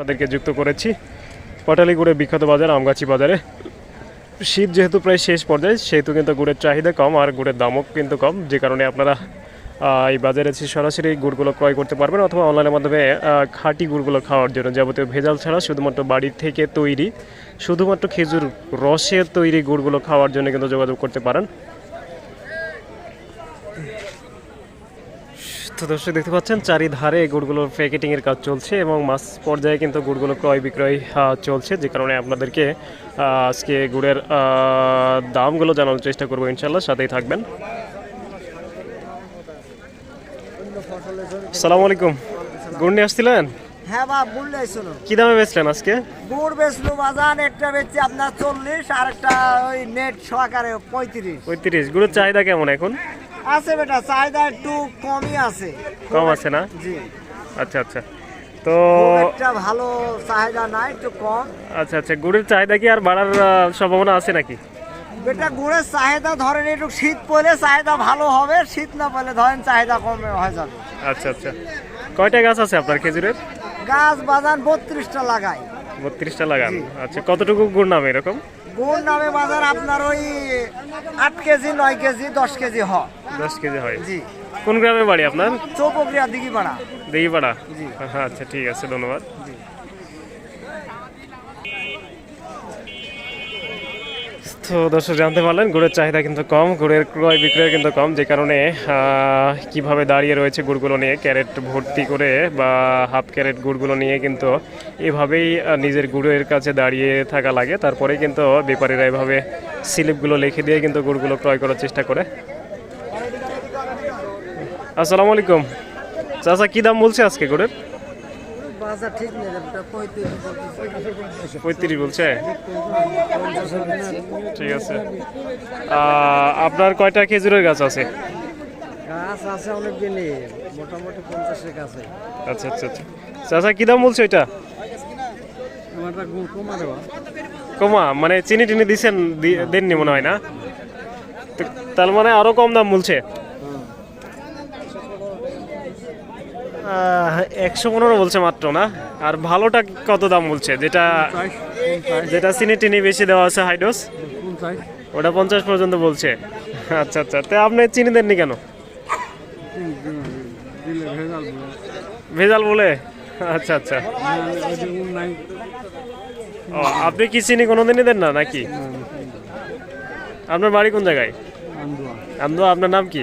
আপনাদেরকে যুক্ত করেছি। পটালি গুড়ের বিখ্যাত বাজার, আমগাছি বাজারে। শীত যেহেতু প্রায় শেষ পর্যায়ে, সেহেতু কিন্তু গুড়ের চাহিদা কম আর গুড়ের দামও কিন্তু কম। যে কারণে আপনারা এই বাজারে সরাসরি গুড়গুলো ক্রয় করতে পারবেন অথবা অনলাইনের মাধ্যমে খাঁটি গুড়গুলো খাওয়ার জন্য যাবতীয় ভেজাল ছাড়া শুধুমাত্র বাড়ির থেকে তৈরি, শুধুমাত্র খেজুর রসের তৈরি গুড়গুলো খাওয়ার জন্য কিন্তু যোগাযোগ করতে পারেন। তো দর্শক দেখতে পাচ্ছেন চারিধারে গুড়গুলোর প্যাকেটিং এর কাজ চলছে এবং মাস পর্যায়ে কিন্তু গুড়গুলো ক্রয় বিক্রয় চলছে যে কারণে আপনাদেরকে আজকে গুড়ের দামগুলো জানানোর চেষ্টা করব ইনশাল্লাহ সাথেই থাকবেন। সালাম আলাইকুম। গুড় নিয়ে আসছিলেন? হ্যাঁ কি দামে বেচলেন আজকে? গুড় বেচলো বাজান একটা বেচছে আপনার চল্লিশ আর একটা ওই নেট সহকারে পঁয়ত্রিশ। পঁয়ত্রিশ। গুড়ের চাহিদা কেমন এখন? আছে বেটা চাহিদা একটু কমই আছে। কম আছে না? জি। আচ্ছা আচ্ছা। তো একটা ভালো চাহিদা নাই একটু কম। আচ্ছা আচ্ছা গুড়ের চাহিদা কি আর বাড়ার সম্ভাবনা আছে নাকি? বেটা গুড়ের চাহিদা ধরেন একটু শীত পড়লে চাহিদা ভালো হবে শীত না পড়লে ধরেন চাহিদা কমে হয়ে যাবে। আচ্ছা আচ্ছা। কয়টা গাছ আছে আপনার খেজুরের? গাছ বাজান বত্রিশটা লাগাই। বত্রিশটা লাগান। আচ্ছা কতটুকু গুড় নামে এরকম? গুড় নামে বাজার আপনার ওই আট কেজি নয় কেজি দশ কেজি হয় দশ কেজি হয়। জি। কোন গ্রামে বাড়ি আপনার? চৌপগ্রিয়া দিঘি পাড়া দেহিপাড়া জি। আচ্ছা ঠিক আছে ধন্যবাদ। তো দর্শক জানতে পারলেন গুড়ের চাহিদা কিন্তু কম গুড়ের ক্রয় বিক্রয় কিন্তু কম, যে কারণে কীভাবে দাঁড়িয়ে রয়েছে গুড়গুলো নিয়ে, ক্যারেট ভর্তি করে বা হাফ ক্যারেট গুড়গুলো নিয়ে কিন্তু এভাবেই নিজের গুড়ের কাছে দাঁড়িয়ে থাকা লাগে। তারপরে কিন্তু ব্যাপারীরা এভাবে স্লিপগুলো লিখে দিয়ে কিন্তু গুড়গুলো ক্রয় করার চেষ্টা করে। আসসালামু আলাইকুম। চাচা, কী দাম বলছে আজকে গুড়ের পঁয়ত্রিশ বলছে? ঠিক আছে। আপনার কয়টা খেজুরের গাছ আছে? গাছ আছে অনেক দিনই মোটামুটি পঞ্চাশের কাছে। আচ্ছা আচ্ছা আচ্ছা। চাচা কি দাম বলছে ওইটা? কমা মানে চিনি টিনি দিছেন দেননি মনে হয় না? তার মানে আরও কম দাম বলছে? একশো পনেরো বলছে মাত্র না? আর ভালোটা কত দাম বলছে? যেটা যেটা চিনি টিনি বেশি দেওয়া আছে হাইডোস ওটা পঞ্চাশ পর্যন্ত বলছে। আচ্ছা আচ্ছা। তো আপনি চিনি দেননি কেন? ভেজাল বলে? আচ্ছা আচ্ছা। ও আপনি কি চিনি কোনোদিনই দেন না নাকি? আপনার বাড়ি কোন জায়গায়? আপনার নাম কি?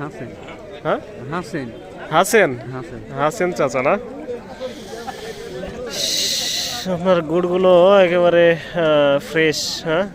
হাসেন। হ্যাঁ? হাসেন। হাসেন? হাসেন। চাচা না? আপনার গুড়গুলো একেবারে ফ্রেশ হ্যাঁ?